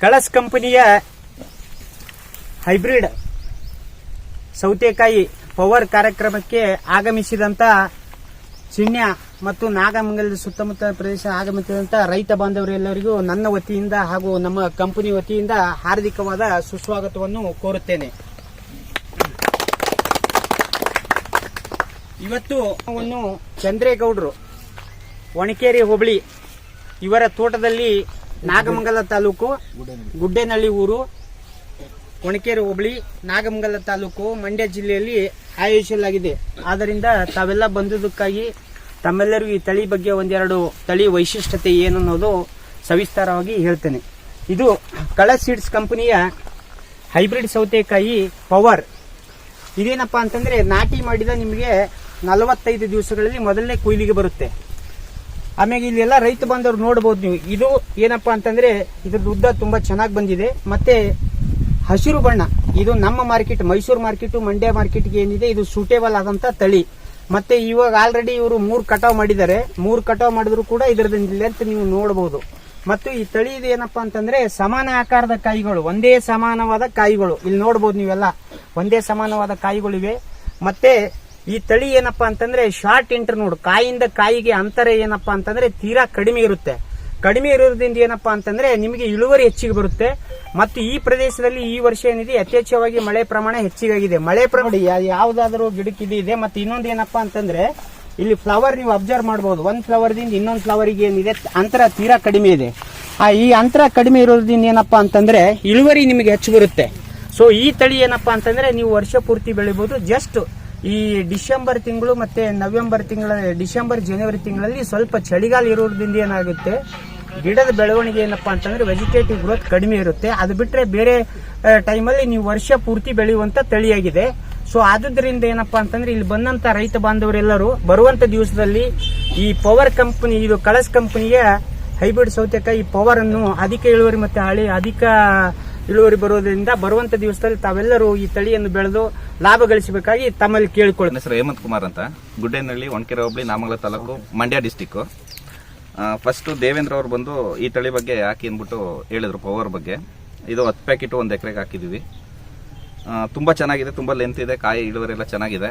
ಕಳಸ್ ಕಂಪನಿಯ ಹೈಬ್ರಿಡ್ ಸೌತೆಕಾಯಿ ಪವರ್ ಕಾರ್ಯಕ್ರಮಕ್ಕೆ ಆಗಮಿಸಿದಂತ ಚಿಣ್ಯ ಮತ್ತು ನಾಗಮಂಗಲದ ಸುತ್ತಮುತ್ತ ಪ್ರದೇಶ ಆಗಮಿಸಿದಂತ ರೈತ ಬಾಂಧವರೆಲ್ಲರಿಗೂ ನನ್ನ ವತಿಯಿಂದ ಹಾಗೂ ನಮ್ಮ ಕಂಪನಿ ವತಿಯಿಂದ ಹಾರ್ದಿಕವಾದ ಸುಸ್ವಾಗತವನ್ನು ಕೋರುತ್ತೇನೆ. ಇವತ್ತು ಚಂದ್ರೇಗೌಡರು, ಒಣಕೇರಿ ಹೋಬಳಿ ಇವರ ತೋಟದಲ್ಲಿ ನಾಗಮಂಗಲ ತಾಲೂಕು ಗುಡ್ಡೇನಹಳ್ಳಿ ಊರು ಕೊಣಕೇರಿ ಹೋಬಳಿ, ನಾಗಮಂಗಲ ತಾಲೂಕು, ಮಂಡ್ಯ ಜಿಲ್ಲೆಯಲ್ಲಿ ಆಯೋಜಿಸಲಾಗಿದೆ. ಆದ್ದರಿಂದ ತಾವೆಲ್ಲ ಬಂದುದಕ್ಕಾಗಿ ತಮ್ಮೆಲ್ಲರಿಗೂ ಈ ತಳಿ ಬಗ್ಗೆ ಒಂದೆರಡು ತಳಿ ವೈಶಿಷ್ಟ್ಯತೆ ಏನು ಅನ್ನೋದು ಸವಿಸ್ತಾರವಾಗಿ ಹೇಳ್ತೇನೆ. ಇದು ಕಳ ಸೀಡ್ಸ್ ಕಂಪನಿಯ ಹೈಬ್ರಿಡ್ ಸೌತೆಕಾಯಿ ಪವರ್. ಇದೇನಪ್ಪ ಅಂತಂದರೆ ನಾಟಿ ಮಾಡಿದ ನಿಮಗೆ ನಲವತ್ತೈದು ದಿವಸಗಳಲ್ಲಿ ಮೊದಲನೇ ಕೊಯ್ಲಿಗೆ ಬರುತ್ತೆ. ಆಮೇಲೆ ಇಲ್ಲೆಲ್ಲ ರೈತ ಬಂದವರು ನೋಡಬಹುದು ನೀವು. ಇದು ಏನಪ್ಪಾ ಅಂತಂದ್ರೆ ಇದ್ರ ಉದ್ದ ತುಂಬಾ ಚೆನ್ನಾಗಿ ಬಂದಿದೆ. ಮತ್ತೆ ಹಸಿರು ಬಣ್ಣ, ಇದು ನಮ್ಮ ಮಾರ್ಕೆಟ್, ಮೈಸೂರು ಮಾರ್ಕೆಟ್, ಮಂಡ್ಯ ಮಾರ್ಕೆಟ್ಗೆ ಏನಿದೆ, ಇದು ಸೂಟೇಬಲ್ ಆದಂತ ತಳಿ. ಮತ್ತೆ ಇವಾಗ ಆಲ್ರೆಡಿ ಇವರು ಮೂರು ಕಟಾವ್ ಮಾಡಿದ್ದಾರೆ. ಮೂರು ಕಟಾವ್ ಮಾಡಿದ್ರು ಕೂಡ ಲೆಂತ್ ನೀವು ನೋಡಬಹುದು ಮತ್ತು ಈ ತಳಿ ಇದು ಏನಪ್ಪಾ ಅಂತಂದ್ರೆ ಸಮಾನ ಆಕಾರದ ಕಾಯಿಗಳು, ಒಂದೇ ಸಮಾನವಾದ ಕಾಯಿಗಳು. ಇಲ್ಲಿ ನೋಡಬಹುದು ನೀವೆಲ್ಲ, ಒಂದೇ ಸಮಾನವಾದ ಕಾಯಿಗಳಿವೆ. ಮತ್ತೆ ಈ ತಳಿ ಏನಪ್ಪಾ ಅಂತಂದ್ರೆ ಶಾರ್ಟ್ ಇಂಟರ್ನೋಡ್ ಕಾಯಿಂದ ಕಾಯಿಗೆ ಅಂತರ ಏನಪ್ಪಾ ಅಂತಂದ್ರೆ ತೀರಾ ಕಡಿಮೆ ಇರುತ್ತೆ. ಕಡಿಮೆ ಇರೋದ್ರಿಂದ ಏನಪ್ಪಾ ಅಂತಂದ್ರೆ ನಿಮಗೆ ಇಳುವರಿ ಹೆಚ್ಚಿಗೆ ಬರುತ್ತೆ. ಮತ್ತು ಈ ಪ್ರದೇಶದಲ್ಲಿ ಈ ವರ್ಷ ಏನಿದೆ, ಯಥೇಚ್ಛವಾಗಿ ಮಳೆ ಪ್ರಮಾಣ ಹೆಚ್ಚಿಗಾಗಿದೆ. ಮಳೆ ಪ್ರಮಾಣ ಯಾವ್ದಾದ್ರು ಗಿಡಕ್ಕೆ ಇದು. ಇದೆ ಮತ್ತೆ ಇನ್ನೊಂದು ಏನಪ್ಪಾ ಅಂತಂದ್ರೆ, ಇಲ್ಲಿ ಫ್ಲವರ್ ನೀವು ಅಬ್ಸರ್ವ್ ಮಾಡಬಹುದು ಒಂದ್ ಫ್ಲವರ್ ದಿಂದ ಇನ್ನೊಂದು ಫ್ಲವರ್ಗೆ ಏನಿದೆ, ಅಂತರ ತೀರಾ ಕಡಿಮೆ ಇದೆ. ಆ, ಈ ಅಂತರ ಕಡಿಮೆ ಇರೋದ್ರಿಂದ ಏನಪ್ಪಾ ಅಂತಂದ್ರೆ, ಇಳುವರಿ ನಿಮಗೆ ಹೆಚ್ಚು ಬರುತ್ತೆ. ಸೊ ಈ ತಳಿ ಏನಪ್ಪಾ ಅಂತಂದ್ರೆ, ನೀವು ವರ್ಷ ಪೂರ್ತಿ ಬೆಳಿಬಹುದು ಜಸ್ಟ್ ಈ ಡಿಸೆಂಬರ್ ತಿಂಗಳು ಮತ್ತೆ ನವೆಂಬರ್ ತಿಂಗಳ, ಡಿಸೆಂಬರ್, ಜನವರಿ ತಿಂಗಳಲ್ಲಿ ಸ್ವಲ್ಪ ಚಳಿಗಾಲ ಇರೋದ್ರಿಂದ ಏನಾಗುತ್ತೆ? ಗಿಡದ ಬೆಳವಣಿಗೆ ಏನಪ್ಪಾ ಅಂತಂದ್ರೆ ವೆಜಿಟೇಟಿವ್ ಗ್ರೋತ್ ಕಡಿಮೆ ಇರುತ್ತೆ. ಅದು ಬಿಟ್ಟರೆ ಬೇರೆ ಟೈಮಲ್ಲಿ ನೀವು ವರ್ಷ ಪೂರ್ತಿ ಬೆಳೆಯುವಂತ ತಳಿಯಾಗಿದೆ. ಸೊ ಆದುದರಿಂದ ಏನಪ್ಪಾ ಅಂತಂದ್ರೆ ಇಲ್ಲಿ ಬಂದಂತ ರೈತ ಬಾಂಧವರೆಲ್ಲರೂ ಬರುವಂತ ದಿವಸದಲ್ಲಿ ಈ ಪವರ್ ಕಂಪನಿ ಇದು ಕಳಸ್ ಕಂಪನಿಯ ಹೈಬ್ರಿಡ್ ಸೌತೆಕಾಯಿ ಪವರ್ ಅನ್ನು ಅಧಿಕ ಇಳುವರಿ ಮತ್ತೆ ಹಳಿ, ಅಧಿಕ ಇಳುವರಿ ಬರೋದ್ರಿಂದ ಬರುವಂತ ದಿವಸದಲ್ಲಿ ತಾವೆಲ್ಲರೂ ಈ ತಳಿಯನ್ನು ಬೆಳೆದು ಲಾಭ ಗಳಿಸಬೇಕಾಗಿ ತಮ್ಮಲ್ಲಿ ಕೇಳಿಕೊಳ್ಳಿ. ಹೆಸರು ಹೇಮಂತ್ ಕುಮಾರ್ ಅಂತ. ಗುಡ್ಡೇನಹಳ್ಳಿ ಒಣಕೆರೆ ಹೋಬಳಿ, ನಾಮಂಗಲ ತಾಲೂಕು, ಮಂಡ್ಯ ಡಿಸ್ಟಿಕ್ ಫಸ್ಟ್ ದೇವೇಂದ್ರ ಅವರು ಬಂದು ಈ ತಳಿ ಬಗ್ಗೆ ಹಾಕಿ ಅಂದ್ಬಿಟ್ಟು ಹೇಳಿದ್ರು ಪವರ್ ಬಗ್ಗೆ. ಇದು ಹತ್ತು ಪ್ಯಾಕೆಟ್ ಒಂದು ಎಕರೆಗೆ ಹಾಕಿದೀವಿ. ತುಂಬ ಚೆನ್ನಾಗಿದೆ, ತುಂಬ ಲೆಂತ್ ಇದೆ, ಕಾಯಿ ಇಳುವರಿ ಎಲ್ಲ ಚೆನ್ನಾಗಿದೆ.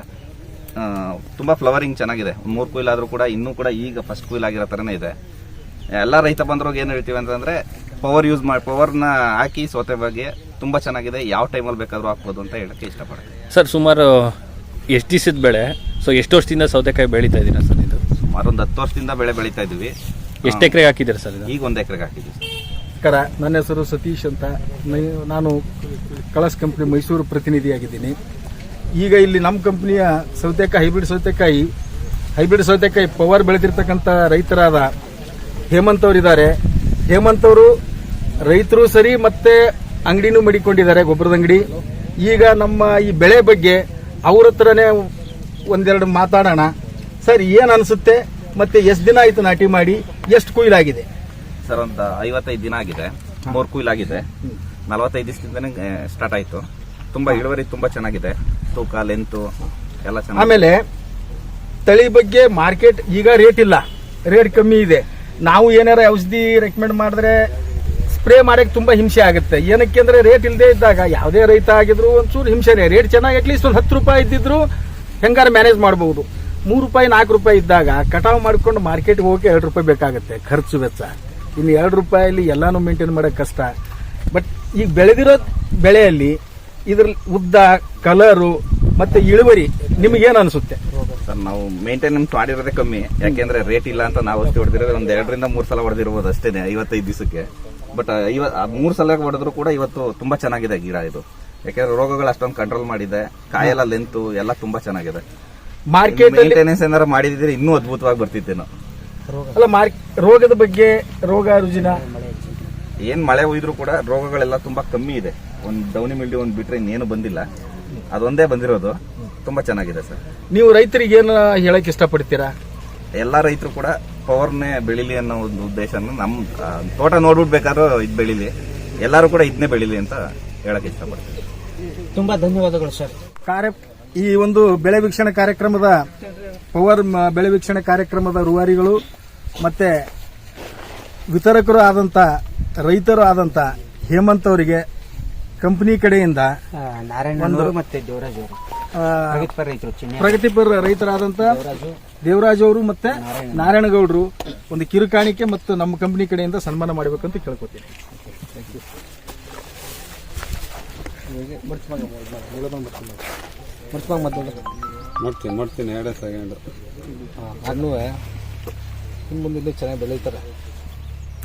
ತುಂಬ ಫ್ಲವರಿಂಗ್ ಚೆನ್ನಾಗಿದೆ. ಮೂರು ಕುಯ್ಲಾದರೂ ಕೂಡ, ಇನ್ನೂ ಕೂಡ ಈಗ ಫಸ್ಟ್ ಕುಯ್ಲಾಗಿರೋ ಥರನೇ ಇದೆ. ಎಲ್ಲ ರೈತ ಬಂದ್ರಿಗೆ ಏನು ಹೇಳ್ತೀವಿ ಅಂತಂದ್ರೆ ಪವರ್ ಯೂಸ್ ಮಾಡಿ ಪವರ್ನ ಹಾಕಿ ಸೋತೆ ಬಗ್ಗೆ ತುಂಬಾ ಚೆನ್ನಾಗಿದೆ ಯಾವ ಟೈಮಲ್ಲಿ ಬೇಕಾದರೂ ಹಾಕ್ಬೋದು ಅಂತ ಹೇಳಕ್ಕೆ ಇಷ್ಟಪಡ್ತೀನಿ. ಸರ್ ಸುಮಾರು ಎಷ್ಟು ದಿವಸದ ಬೆಳೆ? ಸೊ ಎಷ್ಟು ವರ್ಷದಿಂದ ಸೌತೆಕಾಯಿ ಬೆಳೀತಾ ಇದ್ದೀರಾ ಸರ್ ಇದು? ಸುಮಾರು ಒಂದು ಹತ್ತು ವರ್ಷದಿಂದ ಬೆಳೆ ಬೆಳೀತಾ ಇದ್ದೀವಿ. ಎಷ್ಟು ಎಕರೆಗೆ ಹಾಕಿದ್ದೀರಾ ಸರ್ ಇದು? ಈಗ ಒಂದು ಎಕರೆಗೆ ಹಾಕಿದ್ದೀವಿ ನಮಸ್ಕಾರ ನನ್ನ ಹೆಸರು ಸತೀಶ್ ಅಂತ. ನಾನು ಕಳಸ್ ಕಂಪ್ನಿ ಮೈಸೂರು ಪ್ರತಿನಿಧಿಯಾಗಿದ್ದೀನಿ. ಈಗ ಇಲ್ಲಿ ನಮ್ಮ ಕಂಪ್ನಿಯ ಸೌತೆಕಾಯಿ ಹೈಬ್ರಿಡ್ ಸೌತೆಕಾಯಿ ಹೈಬ್ರಿಡ್ ಸೌತೆಕಾಯಿ ಪವರ್ ಬೆಳೆದಿರ್ತಕ್ಕಂಥ ರೈತರಾದ ಹೇಮಂತ್ ಅವರಿದ್ದಾರೆ. ಹೇಮಂತ್ ಅವರು ರೈತರು ಸರಿ ಮತ್ತೆ ಅಂಗಡಿನೂ ಮಡಿಕೊಂಡಿದ್ದಾರೆ ಗೊಬ್ಬರದ ಅಂಗಡಿ. ಈಗ ನಮ್ಮ ಈ ಬೆಳೆ ಬಗ್ಗೆ ಅವ್ರ ಹತ್ರನೇ ಒಂದೆರಡು ಮಾತಾಡೋಣ. ಸರ್ ಏನು ಅನಿಸುತ್ತೆ? ಮತ್ತೆ ಎಷ್ಟು ದಿನ ಆಯಿತು ನಾಟಿ ಮಾಡಿ? ಎಷ್ಟು ಕುಯ್ಲಾಗಿದೆ ಸರ್ ಒಂದು ಐವತ್ತೈದು ದಿನ ಆಗಿದೆ. ಮೂರು ಕುಯ್ಲಾಗಿದೆ ನಲವತ್ತೈದು ದಿವಸದಿಂದನೇ ಸ್ಟಾರ್ಟ್ ಆಯ್ತು. ತುಂಬಾ ಇಳುವರಿ ತುಂಬಾ ಚೆನ್ನಾಗಿದೆ. ತೂಕ ಲೆಂತು ಎಲ್ಲ ಚೆನ್ನಾಗಿ ಆಮೇಲೆ ತಳಿ ಬಗ್ಗೆ ಮಾರ್ಕೆಟ್ ಈಗ ರೇಟ್ ಇಲ್ಲ. ರೇಟ್ ಕಮ್ಮಿ ಇದೆ. ನಾವು ಏನಾರ ಔಷಧಿ ರೆಕಮೆಂಡ್ ಮಾಡಿದ್ರೆ ಸ್ಪ್ರೇ ಮಾಡಕ್ಕೆ ತುಂಬಾ ಹಿಂಸೆ ಆಗುತ್ತೆ. ಏನಕ್ಕೆ ಅಂದ್ರೆ ರೇಟ್ ಇಲ್ಲದೆ ಇದ್ದಾಗ ಯಾವುದೇ ರೈತ ಆಗಿದ್ರು ಒಂಚೂರು ಹಿಂಸೆನೇ ರೇಟ್ ಚೆನ್ನಾಗಿ ಅಟ್ಲೀಸ್ಟ್ ಒಂದು ಹತ್ತು ರೂಪಾಯಿ ಇದ್ದಿದ್ರು ಹೆಂಗಾರ ಮ್ಯಾನೇಜ್ ಮಾಡಬಹುದು ಮೂರು ರೂಪಾಯಿ, ನಾಲ್ಕು ರೂಪಾಯಿ ಇದ್ದಾಗ ಕಟಾವು ಮಾಡಿಕೊಂಡು ಮಾರ್ಕೆಟ್ಗೆ ಹೋಗಿ ಎರಡು ರೂಪಾಯಿ ಬೇಕಾಗುತ್ತೆ ಖರ್ಚು ವೆಚ್ಚ. ಇನ್ನು ಎರಡು ರೂಪಾಯಲ್ಲಿ ಎಲ್ಲಾನು ಮೇಂಟೈನ್ ಮಾಡೋಕೆ ಕಷ್ಟ. ಬಟ್ ಈಗ ಬೆಳೆದಿರೋ ಬೆಳೆಯಲ್ಲಿ ಇದ್ರ ಉದ್ದ ಕಲರು ಮತ್ತೆ ಇಳುವರಿ ನಿಮಗೇನು ಅನಿಸುತ್ತೆ? ಸರ್ ನಾವು ಮೇಂಟೆನೆನ್ಸ್ ಮಾಡಿರೋದೇ ಕಮ್ಮಿ. ಯಾಕೆಂದ್ರೆ ರೇಟ್ ಇಲ್ಲ ಅಂತ ನಾವು ಅಷ್ಟೇ ಹೊಡೆದಿರೋದು. ಒಂದ್ ಎರಡರಿಂದ ಮೂರ್ ಸಲ ಹೊಡೆದಿರ್ಬೋದು ಅಷ್ಟೇನೆ ಐವತ್ತೈದು ದಿವಸಕ್ಕೆ. ಬಟ್ ಐವತ್ ಮೂರ್ ಸಲ ಹೊಡೆದ್ರು ಕೂಡ ಇವತ್ತು ತುಂಬಾ ಚೆನ್ನಾಗಿದೆ ಗಿಡ ಇದು. ಯಾಕೆಂದ್ರೆ ರೋಗಗಳು ಅಷ್ಟೊಂದು ಕಂಟ್ರೋಲ್ ಮಾಡಿದೆ. ಕಾಯೆಲ್ಲ ಲೆಂತು ಎಲ್ಲ ತುಂಬಾ ಚೆನ್ನಾಗಿದೆ. ಮಾರ್ಕೆಟ್ ಮೇಂಟೆನೆನ್ಸ್ ಏನಾರ ಮಾಡಿದ್ರೆ ಇನ್ನೂ ಅದ್ಭುತವಾಗಿ ಅಲ್ಲ ಮಾರ್ಕ್ ರೋಗದ ಬಗ್ಗೆ ರೋಗ ರುಜಿನ? ಏನ್ ಮಳೆ ಹೋಯ್ದ್ರು ಕೂಡ ರೋಗಗಳೆಲ್ಲ ತುಂಬಾ ಕಮ್ಮಿ ಇದೆ. ಒಂದ್ ಡೌನಿ ಮಿಲ್ಡಿ ಒಂದ್ ಬಿಟ್ರೆ ಇನ್ನೇನು ಬಂದಿಲ್ಲ. ಅದೊಂದೇ ಬಂದಿರೋದು. ತುಂಬಾ ಚೆನ್ನಾಗಿದೆ ಸರ್. ನೀವು ರೈತರಿಗೆ ಏನು ಹೇಳಕ್ ಇಷ್ಟಪಡ್ತೀರಾ? ಎಲ್ಲಾ ರೈತರು ಕೂಡ ಪವರ್ನೇ ಬೆಳಿಲಿ ಅನ್ನೋ ಒಂದು ಉದ್ದೇಶ ನಮ್ ತೋಟ ನೋಡ್ಬಿಡ್ಬೇಕಾದ್ರು ಬೇಕಾದ್ರೂ ಇದ್ ಬೆಳಿಲಿ. ಎಲ್ಲರೂ ಕೂಡ ಇದನ್ನೇ ಬೆಳಿಲಿ ಅಂತ ಹೇಳಕ್ ಇಷ್ಟಪಡ್ತೀನಿ. ತುಂಬಾ ಧನ್ಯವಾದಗಳು ಸರ್. ಕಾರ್ಯ ಈ ಒಂದು ಬೆಳೆ ವೀಕ್ಷಣೆ ಕಾರ್ಯಕ್ರಮದ ಪವರ್ ಮ- ಬೆಳೆ ವೀಕ್ಷಣೆ ಕಾರ್ಯಕ್ರಮದ ರೂವಾರಿಗಳು ಮತ್ತೆ ವಿತರಕರು ಆದಂತ ರೈತರು ಆದಂತ ಹೇಮಂತ್ ಅವರಿಗೆ ಕಂಪನಿ ಕಡೆಯಿಂದ ನಾರಾಯಣ ಮತ್ತೆ ದೇವರಾಜ್ ಅವರು. ಪ್ರಗತಿಪರ ರೈತರು ಚಿನ್ನ. ಪ್ರಗತಿಪರ ರೈತರಾದಂತ ದೇವರಾಜು. ಅವರು ಮತ್ತೆ ನಾರಾಯಣಗೌಡರು ಒಂದು ಕಿರುಕಾಣಿಕೆ ಮತ್ತು ನಮ್ಮ ಕಂಪನಿ ಕಡೆಯಿಂದ ಸನ್ಮಾನ ಮಾಡಬೇಕಂತ ಕೇಳ್ಕೊತೀನಿ. ಮಾಡ್ತೀನಿ ಮಾಡ್ತೀನಿ ಎರಡೇ ಸೆಕೆಂಡ್ ಅನ್ನು ಮುಂದೆ ಚೆನ್ನಾಗಿ ಬೆಳೀತಾರೆ.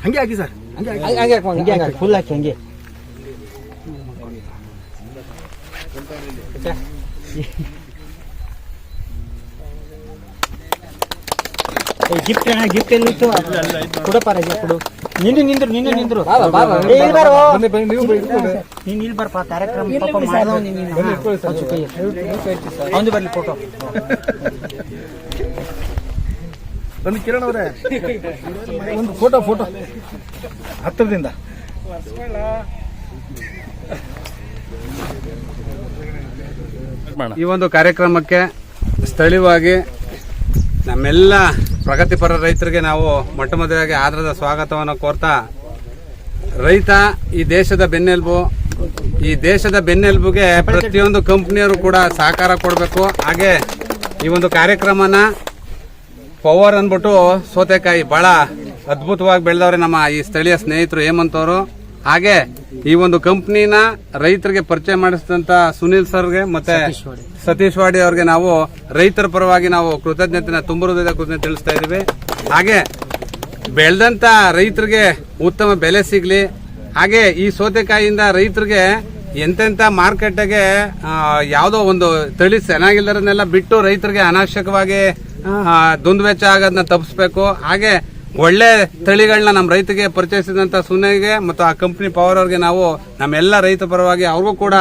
ಹಂಗೆ ಹಾಕಿ ಸರ್. ಹಂಗೆ ಹಾಕಿ. ಹಂಗೆ ಹಾಕಿ ಫುಲ್ ಹಾಕಿ ಹಂಗೆ. ಗಿಫ್ಟ್ ಅಣ್ಣ ಗಿಫ್ಟ್ ಎಲ್ಲಿತ್ತು ಕೊಡಪ್ಪ ರಜೆ ಕೊಡು. ನಿಂದು ನಿಂದ್ರು ನಿಂದು ನಿಂದ್ರು. ನೀನ್ ಇಲ್ಲಿ ಬರ್ಪ ಕಾರ್ಯಕ್ರಮ ಪಾಪ ಮಾಡ್ದವ ನೀನು. ಹಚ್ಚು ಬರ್ಲಿ ಫೋಟೋ ಬನ್ನಿ ಕಿರಣ್ ಅವರೇ. ಒಂದು ಫೋಟೋ ಫೋಟೋ ಹತ್ತಿರದಿಂದ. ಈ ಒಂದು ಕಾರ್ಯಕ್ರಮಕ್ಕೆ ಸ್ಥಳೀಯವಾಗಿ ನಮ್ಮೆಲ್ಲ ಪ್ರಗತಿಪರ ರೈತರಿಗೆ ನಾವು ಮೊಟ್ಟ ಮೊದಲಾಗಿ ಆಧಾರದ ಸ್ವಾಗತವನ್ನು ಕೋರ್ತಾ, ರೈತ ಈ ದೇಶದ ಬೆನ್ನೆಲುಬು, ಈ ದೇಶದ ಬೆನ್ನೆಲುಬುಗೆ ಪ್ರತಿಯೊಂದು ಕಂಪ್ನಿಯವರು ಕೂಡ ಸಹಕಾರ ಕೊಡಬೇಕು. ಹಾಗೆ ಈ ಒಂದು ಕಾರ್ಯಕ್ರಮನ ಪವರ್ ಅಂದ್ಬಿಟ್ಟು ಸೌತೆಕಾಯಿ ಭಾಳ ಅದ್ಭುತವಾಗಿ ಬೆಳೆದವ್ರೆ ನಮ್ಮ ಈ ಸ್ಥಳೀಯ ಸ್ನೇಹಿತರು ಹೇಮಂತ್ ಅವರು. ಹಾಗೆ ಈ ಒಂದು ಕಂಪ್ನಿನ ರೈತರಿಗೆ ಪರಿಚಯ ಮಾಡಿಸಿದಂತ ಸುನಿಲ್ ಸರ್ಗೆ ಮತ್ತೆ ಸತೀಶ್ ವಾಡಿ. ಅವ್ರಿಗೆ ನಾವು ರೈತರ ಪರವಾಗಿ ನಾವು ಕೃತಜ್ಞತೆನ ತುಂಬ ಹೃದಯದ ಕೃತಜ್ಞತೆ ತಿಳಿಸ್ತಾ ಇದೀವಿ ಹಾಗೆ ಬೆಳೆದಂತ ರೈತರಿಗೆ ಉತ್ತಮ ಬೆಲೆ ಸಿಗ್ಲಿ. ಹಾಗೆ ಈ ಸೌತೆಕಾಯಿಯಿಂದ ರೈತರಿಗೆ ಎಂತೆಂತ ಮಾರ್ಕೆಟ್ಗೆ ಯಾವುದೋ ಒಂದು ತಳಿ ಚೆನ್ನಾಗಿಲ್ಲರನ್ನೆಲ್ಲ ಬಿಟ್ಟು ರೈತರಿಗೆ ಅನಾವಶ್ಯಕವಾಗಿ ದುಂದುವೆಚ್ಚ ದುಂದು ವೆಚ್ಚ ಆಗೋದನ್ನ ತಪ್ಪಿಸ್ಬೇಕು. ಹಾಗೆ ಒಳ್ಳೆ ತಳಿಗಳನ್ನ ನಮ್ಮ ರೈತರಿಗೆ ಪರಿಚಯಿಸಿದಂತ ಸುನಿಗೆ ಮತ್ತು ಆ ಕಂಪನಿ ಪವರ್ ಅವ್ರಿಗೆ ನಾವು ನಮ್ಮೆಲ್ಲ ರೈತ ಪರವಾಗಿ ಅವ್ರಿಗೂ ಕೂಡ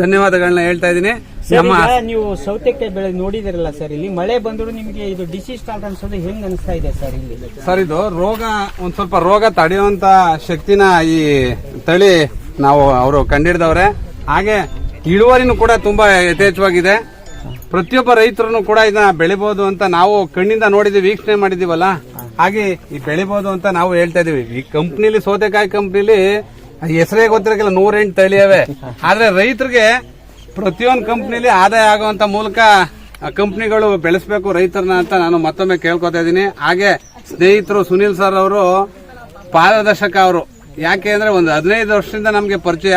ಧನ್ಯವಾದಗಳನ್ನ ಹೇಳ್ತಾ ಇದ್ದೀನಿ. ನಮ್ಮ ನೀವು ಸೌತೆಕಾಯಿ ಬೆಳೆ ನೋಡಿದಿರಲ್ಲ ಸರ್ ಇಲ್ಲಿ ಮಳೆ ಬಂದ್ರು ನಿಮಗೆ ಇದು ಡಿಸೀಸ್ ಸ್ಟಾರ್ಟ್ ಅನ್ಸೋದು ಹೆಂಗ್ ಅನಿಸ್ತಾ ಇದೆ ಸರ್ ಇಲ್ಲಿ? ಸರ್ ಇದು ರೋಗ ಒಂದ್ ಸ್ವಲ್ಪ ರೋಗ ತಡೆಯುವಂತ ಶಕ್ತಿನ ಈ ತಳಿ ನಾವು ಅವರು ಕಂಡಿಡ್ದವ್ರೆ. ಹಾಗೆ ಇಳುವರಿನೂ ಕೂಡ ತುಂಬಾ ಯಥೇಚ್ಛವಾಗಿದೆ. ಪ್ರತಿಯೊಬ್ಬ ರೈತರು ಕೂಡ ಇದನ್ನ ಬೆಳಿಬಹುದು ಅಂತ ನಾವು ಕಣ್ಣಿಂದ ನೋಡಿದ್ವಿ ವೀಕ್ಷಣೆ ಮಾಡಿದೀವಲ್ಲ ಹಾಗೆ ಈ ಬೆಳಿಬಹುದು ಅಂತ ನಾವು ಹೇಳ್ತಾ ಇದೀವಿ. ಈ ಕಂಪ್ನಿಲಿ ಸೌತೆಕಾಯಿ ಕಂಪ್ನಿಲಿ ಹೆಸರೇ ಗೊತ್ತಿರಕಿಲ್ಲ ನೂರೆಂಟು ತಳಿಯವೆ. ಆದ್ರೆ ರೈತರಿಗೆ ಪ್ರತಿಯೊಂದು ಕಂಪ್ನಿಲಿ ಆದಾಯ ಆಗುವಂತ ಮೂಲಕ ಕಂಪ್ನಿಗಳು ಬೆಳೆಸಬೇಕು ರೈತರನ್ನ ಅಂತ ನಾನು ಮತ್ತೊಮ್ಮೆ ಕೇಳ್ಕೊತಾ ಇದ್ದೀನಿ ಹಾಗೆ ಸ್ನೇಹಿತರು ಸುನಿಲ್ ಸರ್ ಅವರು ಪಾರದರ್ಶಕ ಅವರು. ಯಾಕೆ ಅಂದ್ರೆ ಒಂದು ಹದಿನೈದು ವರ್ಷದಿಂದ ನಮಗೆ ಪರಿಚಯ.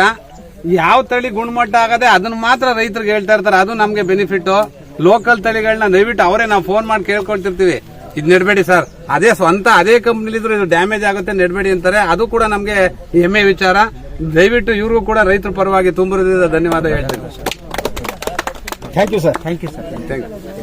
ಯಾವ ತಳಿ ಗುಣಮಟ್ಟ ಆಗದೆ ಅದನ್ನ ಮಾತ್ರ ರೈತರಿಗೆ ಹೇಳ್ತಾ ಇರ್ತಾರೆ. ಅದು ನಮಗೆ ಬೆನಿಫಿಟ್ ಲೋಕಲ್ ತಳಿಗಳನ್ನ ದಯವಿಟ್ಟು ಅವರೇ ನಾವು ಫೋನ್ ಮಾಡಿ ಕೇಳ್ಕೊಳ್ತಿರ್ತೀವಿ. ಇದು ನೆಡಬೇಡಿ ಸರ್. ಅದೇ ಸ್ವಂತ ಅದೇ ಕಂಪ್ನಿಲಿದ್ರು ಇದು ಡ್ಯಾಮೇಜ್ ಆಗುತ್ತೆ ನೆಡಬೇಡಿ ಅಂತಾರೆ. ಅದು ಕೂಡ ನಮಗೆ ಹೆಮ್ಮೆ ವಿಚಾರ. ದಯವಿಟ್ಟು ಇವ್ರಿಗೂ ಕೂಡ ರೈತರ ಪರವಾಗಿ ತುಂಬಿರೋದ್ರಿಂದ ಧನ್ಯವಾದ ಹೇಳ್ತೀನಿ thank you sir thank you sir thank you